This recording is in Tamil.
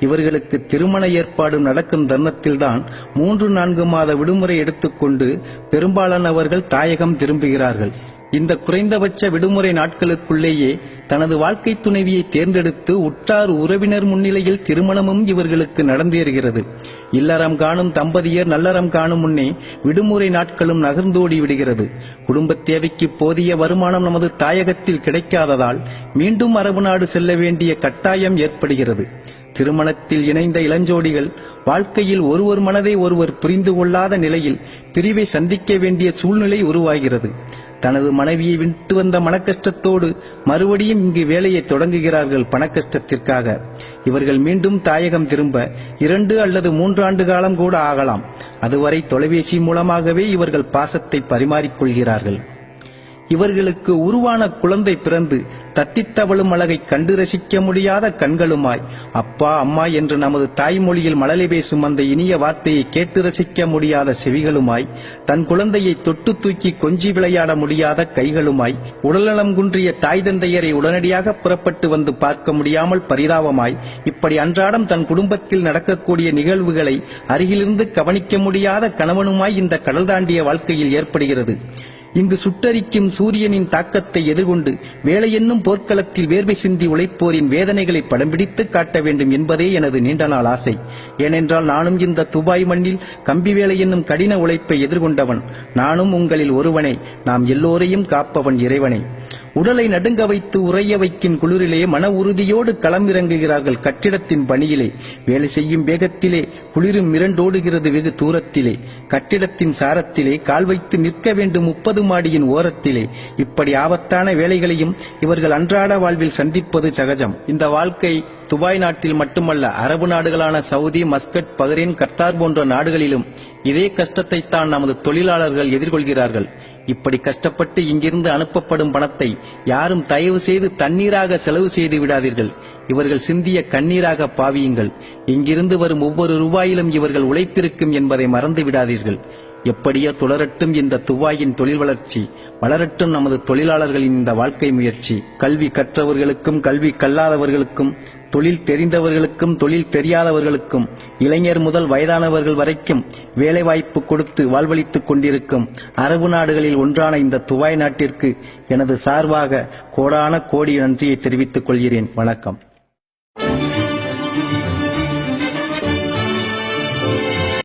இவர்களுக்கு திருமண ஏற்பாடு நடக்கும் தருணத்தில்தான் மூன்று நான்கு மாத விடுமுறை எடுத்துக்கொண்டு பெரும்பாலானவர்கள் தாயகம் திரும்புகிறார்கள். இந்த குறைந்தபட்ச விடுமுறை நாட்களுக்குள்ளேயே தனது வாழ்க்கை துணைவியை தேர்ந்தெடுத்து உற்றார் உறவினர் முன்னிலையில் திருமணமும் இவர்களுக்கு நடந்தேறுகிறது. இல்லறம் காணும் தம்பதியர் நல்லறம் காணும் முன்னே விடுமுறை நாட்களும் நகர்ந்தோடி விடுகிறது. குடும்ப தேவைக்கு போதிய வருமானம் நமது தாயகத்தில் கிடைக்காததால் மீண்டும் அரபு நாடு செல்ல வேண்டிய கட்டாயம் ஏற்படுகிறது. திருமணத்தில் இணைந்த இளஞ்சோடிகள் வாழ்க்கையில் ஒருவர் மனதை ஒருவர் புரிந்து கொள்ளாத நிலையில் பிரிவை சந்திக்க வேண்டிய சூழ்நிலை உருவாகிறது. தனது மனைவியை விட்டு வந்த மனக்கஷ்டத்தோடு மறுபடியும் இங்கு வேலையை தொடங்குகிறார்கள் பணக்கஷ்டத்திற்காக. இவர்கள் மீண்டும் தாயகம் திரும்ப இரண்டு அல்லது மூன்று ஆண்டு காலம் கூட ஆகலாம். அதுவரை தொலைபேசி மூலமாகவே இவர்கள் பாசத்தை பரிமாறிக்கொள்கிறார்கள். இவர்களுக்கு உருவான குழந்தை பிறந்து தத்தித்தவளும் அழகை கண்டு ரசிக்க முடியாத கண்களுமாய். அப்பா அம்மா என்று நமது தாய்மொழியில் மழலை பேசும் அந்த இனிய வார்த்தையை கேட்டு ரசிக்க முடியாத செவிகளுமாய் தன் குழந்தையை தொட்டு தூக்கி கொஞ்சி விளையாட முடியாத கைகளுமாய் உடல்நலம் குன்றிய தாய் தந்தையரை உடனடியாக புறப்பட்டு வந்து பார்க்க முடியாமல் பரிதாபமாய் இப்படி அன்றாடம் தன் குடும்பத்தில் நடக்கக்கூடிய நிகழ்வுகளை அருகிலிருந்து கவனிக்க முடியாத கணவனுமாய் இந்த கடல் தாண்டிய வாழ்க்கையில் ஏற்படுகிறது. இங்கு சுட்டரிக்கும் சூரியனின் தாக்கத்தை எதிர்கொண்டு வேலை என்னும் போர்க்களத்தில் வேர்வை சிந்தி உழைப்போரின் வேதனைகளை படம் பிடித்து காட்ட வேண்டும் என்பதே எனது நீண்ட நாள் ஆசை. ஏனென்றால் நானும் இந்த துபாய் மண்ணில் கம்பி வேலை என்னும் கடின உழைப்பை எதிர்கொண்டவன். நானும் உங்களில் ஒருவனே. நாம் எல்லோரையும் காப்பவன் இறைவனை. உடலை நடுங்க வைத்து உறைய வைக்கும் குளிரிலே மன உறுதியோடு களமிறங்குகிறார்கள் கட்டிடத்தின் பணியிலே. வேலை செய்யும் வேகத்திலே குளிரும் மிரண்டோடுகிறது வெகு தூரத்திலே. கட்டிடத்தின் சாரத்திலே கால் வைத்து நிற்க வேண்டும் முப்பது மாடியின் ஓரத்திலே. இப்படி ஆபத்தான வேலைகளையும் இவர்கள் அன்றாட வாழ்வில் சந்திப்பது சகஜம். இந்த வாழ்க்கை துபாய் நாட்டில் மட்டுமல்ல அரபு நாடுகளான சவுதி மஸ்கட் பஹ்ரைன் கர்த்தார் போன்ற நாடுகளிலும் இதே கஷ்டத்தை தான் நமது தொழிலாளர்கள் எதிர்கொள்கிறார்கள். இப்படி கஷ்டப்பட்டு இங்கிருந்து அனுப்பப்படும் பணத்தை யாரும் தயவு செய்து தண்ணீராக செலவு செய்து விடாதீர்கள். இவர்கள் சிந்திய கண்ணீராக பாவியுங்கள். இங்கிருந்து வரும் ஒவ்வொரு ரூபாயிலும் இவர்கள் உழைத்திருக்கும் என்பதை மறந்து விடாதீர்கள். எப்படியோ தொடரட்டும் இந்த துவாயின் தொழில் வளர்ச்சி வளரட்டும் நமது தொழிலாளர்களின் இந்த வாழ்க்கை முயற்சி. கல்வி கற்றவர்களுக்கும் கல்வி கல்லாதவர்களுக்கும் தொழில் தெரிந்தவர்களுக்கும் தொழில் தெரியாதவர்களுக்கும் இளைஞர் முதல் வயதானவர்கள் வரைக்கும் வேலைவாய்ப்பு கொடுத்து வாழ்வளித்துக் கொண்டிருக்கும் அரபு நாடுகளில் ஒன்றான இந்த துவாய் நாட்டிற்கு எனது சார்பாக கோடான கோடி நன்றியை தெரிவித்துக் கொள்கிறேன். வணக்கம்.